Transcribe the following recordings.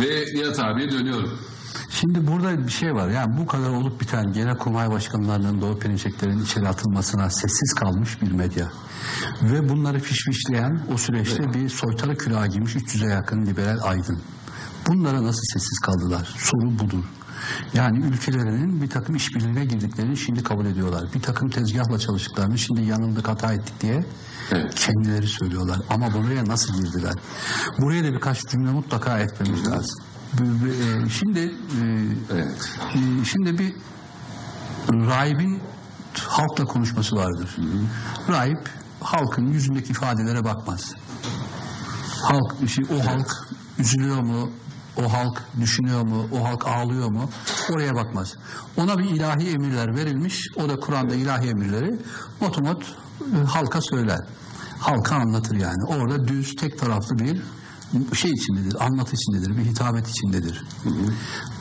Ve Nihat abiye dönüyorum. Şimdi burada bir şey var. Yani bu kadar olup biten genelkurmay başkanlarının Doğu Perinçeklerin içeri atılmasına sessiz kalmış bir medya. Ve bunları fişfişleyen o süreçte bir soytarı külahı giymiş 300'e yakın liberal aydın. Bunlara nasıl sessiz kaldılar? Soru budur. Yani ülkelerinin bir takım işbirliğine girdiklerini şimdi kabul ediyorlar. Bir takım tezgahla çalıştıklarını şimdi yanıldık hata ettik diye Evet. kendileri söylüyorlar. Ama buraya nasıl girdiler? Buraya da birkaç cümle mutlaka etmemiz lazım. E, Şimdi e, Evet. e, şimdi bir rahibin halkla konuşması vardır. Rahip halkın yüzündeki ifadelere bakmaz. Halk, işte o halk üzülüyor mu? O halk düşünüyor mu? O halk ağlıyor mu? Oraya bakmaz. Ona bir ilahi emirler verilmiş. O da Kur'an'da ilahi emirleri otomat e, halka söyler. Halka anlatır yani. Orada düz tek taraflı bir şey içindedir, anlatı içindedir, bir hitabet içindedir.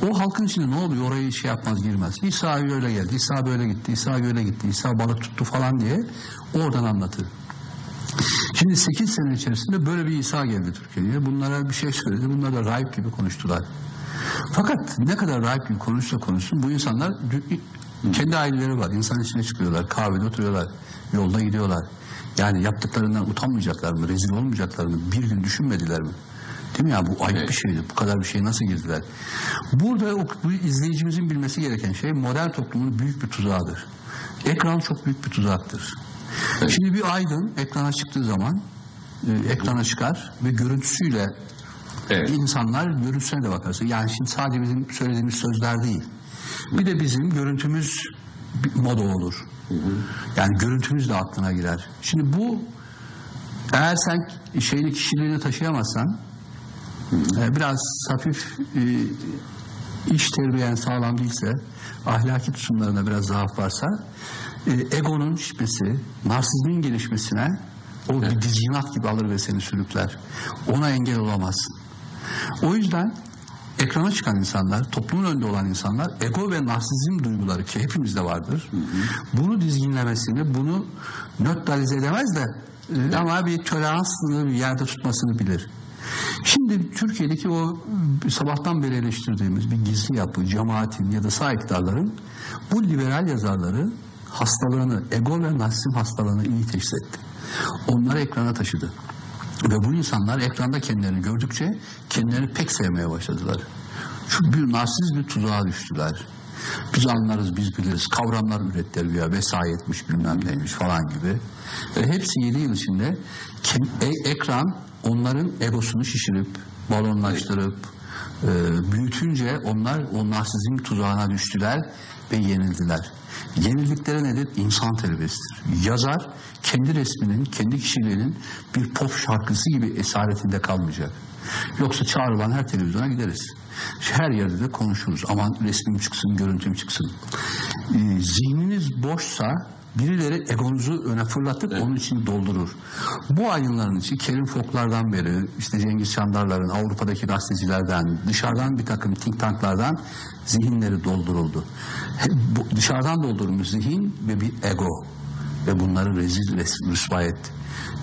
O halkın içinde ne oluyor orayı şey yapmaz girmez. İsa öyle geldi, İsa böyle gitti, İsa böyle gitti, İsa balık tuttu falan diye oradan anlatır. Şimdi 8 sene içerisinde böyle bir İsa geldi Türkiye'ye. Bunlara bir şey söyledi. Bunlar da rahip gibi konuştular. Fakat ne kadar rahip gibi konuşsa konuşsun bu insanlar kendi aileleri var. İnsan içine çıkıyorlar. Kahvede oturuyorlar. Yolda gidiyorlar. Yani yaptıklarından utanmayacaklar mı? Rezil olmayacaklar mı? Bir gün düşünmediler mi? Değil mi ya? Bu ayıp Evet. bir şeydi. Bu kadar bir şeye nasıl girdiler? Burada o, bu izleyicimizin bilmesi gereken şey modern toplumun büyük bir tuzağıdır. Ekran çok büyük bir tuzaktır. Şimdi bir aydın ekrana çıktığı zaman e, ekrana çıkar ve görüntüsüyle Evet. insanlar görüntüsüne de bakarsın. Yani şimdi sadece bizim söylediğimiz sözler değil. Bir de bizim görüntümüz bir moda olur. Yani görüntümüz de aklına girer. Şimdi bu eğer sen şeyini kişiliğini taşıyamazsan e, biraz hafif e, iş terbiyen sağlam değilse ahlaki tutumlarında biraz zaaf varsa e, egonun şişmesi, narsizmin gelişmesine o bir dizginat gibi alır ve seni sürükler. Ona engel olamazsın. O yüzden ekrana çıkan insanlar, toplumun önünde olan insanlar ego ve narsizm duyguları ki hepimizde vardır. Bunu dizginlemesini, bunu nötralize edemez de e, ama bir tolerans sınırı bir yerde tutmasını bilir. Şimdi Türkiye'deki o e, sabahtan beri eleştirdiğimiz bir gizli yapı, cemaatin ya da sağ iktidarların bu liberal yazarları hastalığını, ego ve narsizm hastalığını iyi teşhis etti. Onları ekrana taşıdı. Ve bu insanlar ekranda kendilerini gördükçe kendilerini pek sevmeye başladılar. Çünkü bir narsiz bir tuzağa düştüler. Biz anlarız, biz biliriz. Kavramlar ürettiler ya vesayetmiş bilmem neymiş falan gibi. Ve hepsi 7 yıl içinde e- ekran onların egosunu şişirip, balonlaştırıp, e, büyütünce onlar o narsizm tuzağına düştüler ve yenildiler. Yenildikleri nedir? İnsan terbiyesidir. Yazar kendi resminin, kendi kişiliğinin bir pop şarkısı gibi esaretinde kalmayacak. Yoksa çağrılan her televizyona gideriz. Her yerde de konuşuruz. Aman resmim çıksın, görüntüm çıksın. Ee, zihniniz boşsa birileri egonuzu öne fırlatıp onun için doldurur. Bu ayınların içi Kerim Foklardan beri işte Cengiz Çandarların Avrupa'daki gazetecilerden dışarıdan bir takım think tanklardan zihinleri dolduruldu. Bu dışarıdan doldurulmuş zihin ve bir ego ve bunları rezil rüsva etti.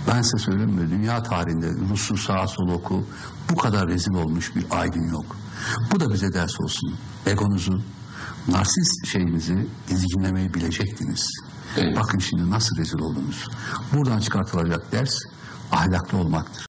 Ben size söyleyeyim mi? Dünya tarihinde Rus'un sağa sola oku bu kadar rezil olmuş bir aydın yok. Bu da bize ders olsun. Egonuzu, narsist şeyinizi dizginlemeyi bilecektiniz. Evet. Bakın şimdi nasıl rezil oldunuz. Buradan çıkartılacak ders ahlaklı olmaktır.